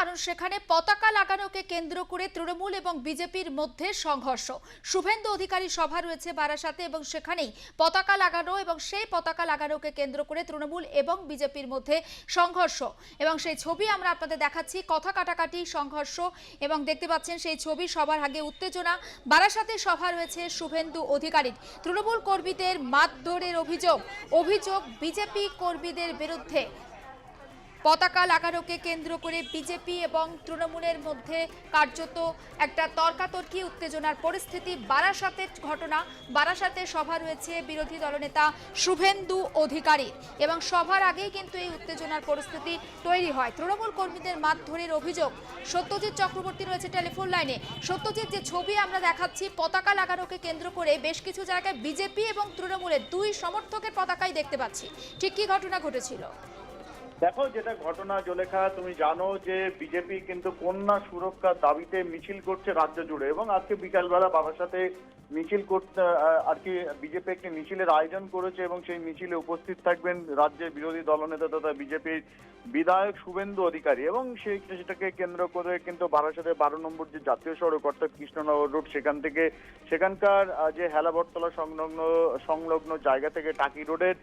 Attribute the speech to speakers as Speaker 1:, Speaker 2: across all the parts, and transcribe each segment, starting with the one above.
Speaker 1: কারণ সেখানে পতাকা লাগানোকে কেন্দ্র করে তৃণমূল এবং বিজেপির মধ্যে সংঘর্ষ। শুভেন্দু অধিকারী সভা রয়েছে বারাসাতে এবং সেখানেই পতাকা লাগানো এবং সেই পতাকা লাগানোকে কেন্দ্র করে তৃণমূল এবং বিজেপির মধ্যে সংঘর্ষ। এবং সেই ছবি আমরা আপনাদের দেখাচ্ছি, কথা কাটাকাটি, সংঘর্ষ এবং দেখতে পাচ্ছেন সেই ছবি সবার আগে উত্তেজনা। বারাসাতে সভা রয়েছে শুভেন্দু অধিকারীর। তৃণমূল কর্মীদের মারধরের অভিযোগ অভিযোগ বিজেপি কর্মীদের বিরুদ্ধে। পতাকা লাগানোকে কেন্দ্র করে বিজেপি এবং তৃণমূলের মধ্যে কার্যত একটা তর্কাতর্কি, উত্তেজনার পরিস্থিতি। বারাসাতের ঘটনা, বারাসাতে সভা রয়েছে বিরোধী দলনেতা শুভেন্দু অধিকারী এবং সভার আগেই কিন্তু এই উত্তেজনার পরিস্থিতি তৈরি হয়। তৃণমূল কর্মীদের মারধরের অভিযোগ, সত্যজিৎ চক্রবর্তী রয়েছে টেলিফোন লাইনে। সত্যজিৎ, যে ছবি আমরা দেখাচ্ছি, পতাকা লাগানোকে কেন্দ্র করে বেশ কিছু জায়গায় বিজেপি এবং তৃণমূলের দুই সমর্থকের পতাকাই দেখতে পাচ্ছি। ঠিক কি ঘটনা ঘটেছিল?
Speaker 2: দেখো যেটা ঘটনা, জলেখা, তুমি জানো যে বিজেপি কিন্তু কন্যা সুরক্ষার দাবিতে মিছিল করছে রাজ্য জুড়ে এবং আজকে বিকালবেলা বাবার সাথে মিছিল করতে আর কি বিজেপি একটি মিছিলের আয়োজন করেছে এবং সেই মিছিলে উপস্থিত থাকবেন রাজ্যের বিরোধী দলনেতা তথা বিজেপির বিধায়ক শুভেন্দু অধিকারী এবং সেই সেটাকে কেন্দ্র করে কিন্তু বারাসাতে বারো নম্বর যে জাতীয় সড়ক অর্থাৎ কৃষ্ণনগর রোড, সেখান থেকে সেখানকার যে হেলাবরতলা সংলগ্ন সংলগ্ন জায়গা থেকে টাকি রোডের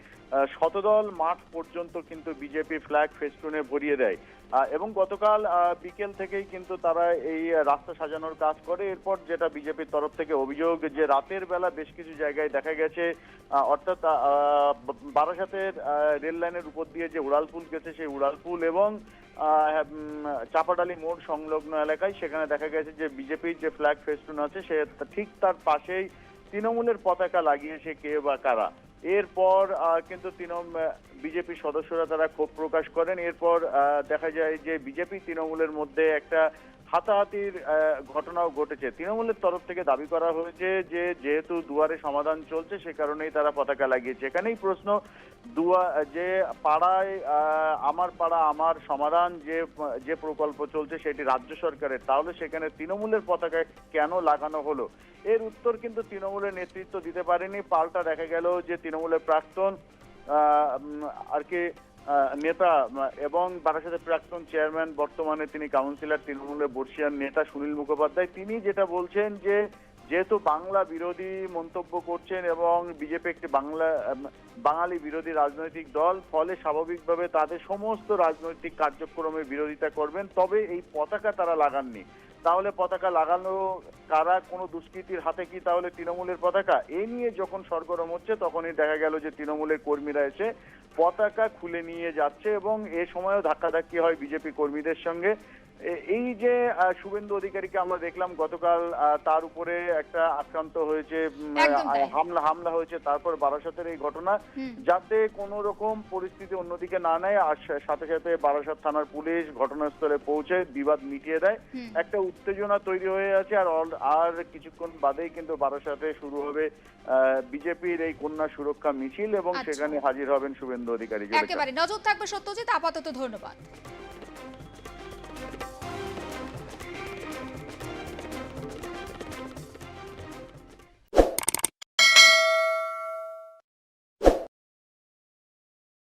Speaker 2: শতদল মাঠ পর্যন্ত কিন্তু বিজেপি ফ্ল্যাগ ফেস্টুনে ভরিয়ে দেয়। এবং গতকাল বিকেল থেকেই কিন্তু তারা এই রাস্তা সাজানোর কাজ করে। এরপর যেটা বিজেপির তরফ থেকে অভিযোগ যে রাতের বেলা বেশ কিছু জায়গায় দেখা গেছে অর্থাৎ বারাসাতের রেল লাইনের উপর দিয়ে যে উড়ালপুল গেছে, সেই উড়ালপুল এবং চাপাডালি মোড় সংলগ্ন এলাকায় সেখানে দেখা গেছে যে বিজেপির যে ফ্ল্যাগ ফেস্টুন আছে, সে ঠিক তার পাশেই তৃণমূলের পতাকা লাগিয়েছে কে বা কারা। এরপর কিন্তু তৃণমূল বিজেপি সদস্যরা তারা ক্ষোভ প্রকাশ করেন। এরপর দেখা যায় যে বিজেপি তৃণমূলের মধ্যে একটা হাতাহাতির ঘটনাও ঘটেছে। তৃণমূলের তরফ থেকে দাবি করা হয়েছে যে, যেহেতু দুয়ারে সমাধান চলছে, সে কারণেই তারা পতাকা লাগিয়েছে। এখানেই প্রশ্ন, দুয়া, যে পাড়ায় আমার পাড়া, আমার সমাধান যে যে প্রকল্প চলছে, সেটি রাজ্য সরকারের, তাহলে সেখানে তৃণমূলের পতাকা কেন লাগানো হলো? এর উত্তর কিন্তু তৃণমূলের নেতৃত্ব দিতে পারেনি। পাল্টা দেখা গেল যে, তৃণমূলের প্রাক্তন আর কি নেতা এবং বারাসাতের প্রাক্তন চেয়ারম্যান, বর্তমানে তিনি কাউন্সিলর তৃণমূলের বর্ষিয়ান নেতা সুনীল মুখোপাধ্যায়। তিনি যেটা বলছেন যে, যেহেতু বাংলা বিরোধী মন্তব্য করছেন এবং বিজেপি একটি বাংলা বাঙালি বিরোধী রাজনৈতিক দল, ফলে স্বাভাবিকভাবে তাদের সমস্ত রাজনৈতিক কার্যক্রমের বিরোধিতা করবেন, তবে এই পতাকা তারা লাগাননি। তাহলে পতাকা লাগানো, কারা, কোনো দুষ্কৃতির হাতে কি তাহলে তৃণমূলের পতাকা? এই নিয়ে যখন সরগরম হচ্ছে, তখনই দেখা গেল যে তৃণমূলের কর্মীরা এসে পতাকা খুলে নিয়ে যাচ্ছে এবং এ সময়ও ধাক্কাধাক্কি হয় বিজেপি কর্মীদের সঙ্গে। এই যে শুভেন্দু অধিকারীকে আমরা দেখলাম গতকাল তার উপরে একটা আক্রান্ত হয়েছে হামলা হামলা হয়েছে তারপর বারাসাতের এই ঘটনা। যাতে কোনো রকম পরিস্থিতি অন্যদিকে না নেয় আর সাথে সাথে বারাসাত থানার পুলিশ ঘটনাস্থলে পৌঁছে বিবাদ মিটিয়ে দেয়। একটা উত্তেজনা তৈরি হয়ে আছে আর আর কিছুক্ষণ বাদেই কিন্তু বারাসাতে শুরু হবে বিজেপির এই কন্যা সুরক্ষা মিছিল এবং
Speaker 1: আচ্ছা।
Speaker 2: সেখানে হাজির হবেন শুভেন্দু অধিকারী।
Speaker 1: একেবারে। নজর থাকবে সত্যজিৎ আপাতত ধন্যবাদ।